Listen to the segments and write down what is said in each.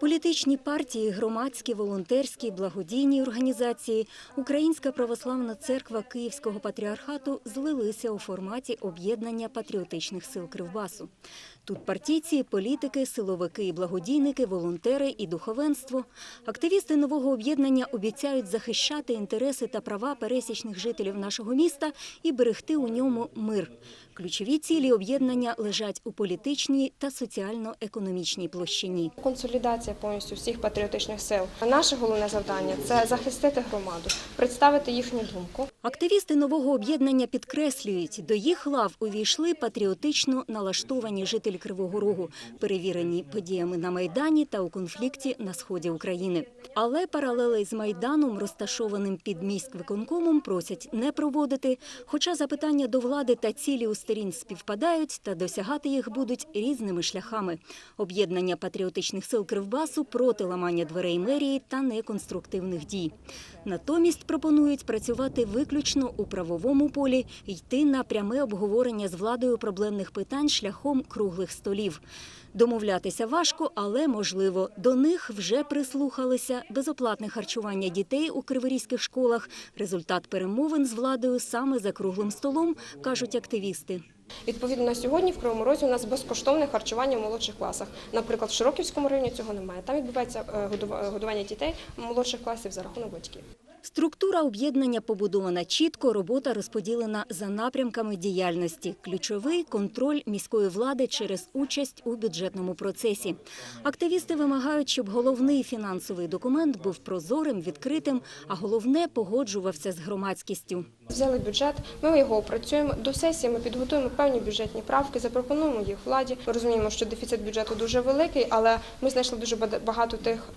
Політичні партії, громадські, волонтерські, благодійні організації, Українська православна церква Київського патріархату злилися у форматі об'єднання патріотичних сил Кривбасу. Тут партійці, політики, силовики і благодійники, волонтери і духовенство. Активісти нового об'єднання обіцяють захищати інтереси та права пересічних жителів нашого міста і берегти у ньому мир. Ключові цілі об'єднання лежать у політичній та соціально-економічній площині. Консолідація повністю всіх патріотичних сил. Наше головне завдання це захистити громаду, представити їхню думку. Активісти нового об'єднання підкреслюють, до їх лав увійшли патріотично налаштовані жителі Кривого Рогу, перевірені подіями на Майдані та у конфлікті на сході України. Але паралелей з Майданом, розташованим під міськвиконкомом, просять не проводити, хоча запитання до влади та цілі у сторін співпадають та досягати їх будуть різними шляхами. Об'єднання патріотичних сил Кривбасу проти ламання дверей мерії та неконструктивних дій. Натомість пропонують працювати виключно у правовому полі, йти на пряме обговорення з владою проблемних питань шляхом круглих столів. Домовлятися важко, але можливо. До них вже прислухалися безоплатне харчування дітей у криворізьких школах. Результат перемовин з владою саме за круглим столом, кажуть активісти. Відповідно, на сьогодні в Кривому Розі у нас безкоштовне харчування в молодших класах. Наприклад, в Широківському районі цього немає. Там відбувається е, годування дітей молодших класів за рахунок батьків. Структура об'єднання побудована чітко, робота розподілена за напрямками діяльності. Ключовий контроль міської влади через участь у бюджетному процесі. Активісти вимагають, щоб головний фінансовий документ був прозорим, відкритим, а головне погоджувався з громадськістю. Взяли бюджет, ми його опрацюємо. До сесії ми підготуємо певні бюджетні правки, запропонуємо їх владі. Ми розуміємо, що дефіцит бюджету дуже великий, але ми знайшли дуже багато тих.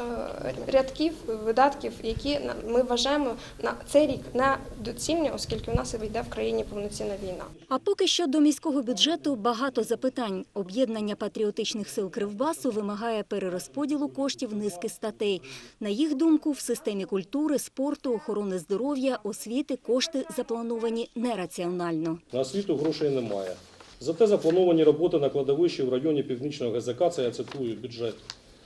Е, Рядків видатків, які на- ми вважаємо на цей рік недоцільні, оскільки у нас йде в країні повноцінна війна. А поки що до міського бюджету багато запитань. Об'єднання патріотичних сил Кривбасу вимагає перерозподілу коштів низки статей. На їх думку, в системі культури, спорту, охорони здоров'я, освіти кошти заплановані нераціонально. На освіту грошей немає. Зате заплановані роботи на кладовищі в районі Північного ГЗК, це я цитую бюджет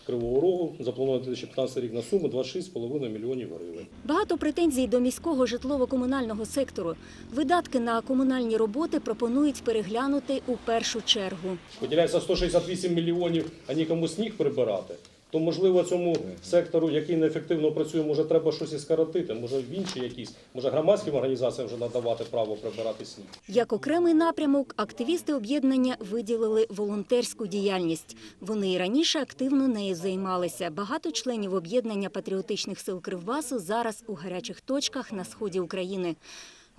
Кривого Рогу, запланований 2015 рік на суму 26,5 мільйонів гривень. Багато претензій до міського житлово-комунального сектору. Видатки на комунальні роботи пропонують переглянути у першу чергу. Виділяється 168 мільйонів, а нікому сніг прибирати. То, можливо, цьому сектору, який неефективно працює, може треба щось і скоротити, може в інші якісь, може громадським організаціям вже надавати право прибирати сніг. Як окремий напрямок, активісти об'єднання виділили волонтерську діяльність. Вони і раніше активно нею займалися. Багато членів об'єднання патріотичних сил Кривбасу зараз у гарячих точках на сході України.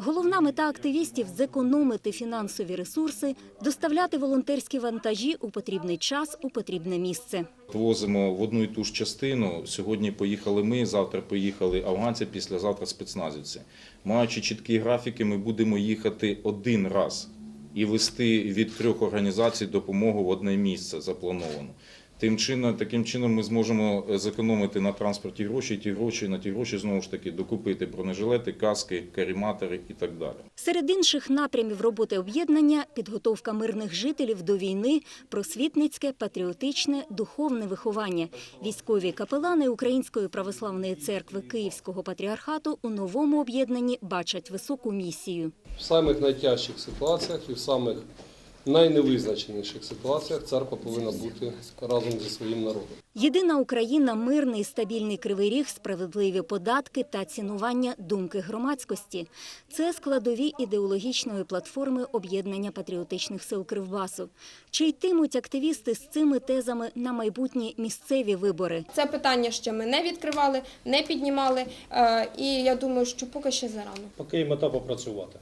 Головна мета активістів зекономити фінансові ресурси, доставляти волонтерські вантажі у потрібний час у потрібне місце. Возимо в одну і ту ж частину. Сьогодні поїхали ми, завтра поїхали афганці, післязавтра спецназівці. Маючи чіткі графіки, ми будемо їхати один раз і вести від трьох організацій допомогу в одне місце заплановано. Тим чином, таким чином ми зможемо зекономити на транспорті гроші, ті гроші на ті гроші знову ж таки докупити бронежилети, каски, каріматори і так далі. Серед інших напрямів роботи об'єднання – підготовка мирних жителів до війни, просвітницьке, патріотичне, духовне виховання. Військові капелани Української православної церкви Київського патріархату у новому об'єднанні бачать високу місію. В самих найтяжчих ситуаціях і в самих найневизначеніших ситуаціях церква повинна бути разом зі своїм народом. Єдина Україна – мирний стабільний кривий ріг, справедливі податки та цінування думки громадськості. Це складові ідеологічної платформи об'єднання патріотичних сил Кривбасу. Чи йтимуть активісти з цими тезами на майбутні місцеві вибори? Це питання ще ми не відкривали, не піднімали, е, і я думаю, що поки ще зарано. Поки мета попрацювати.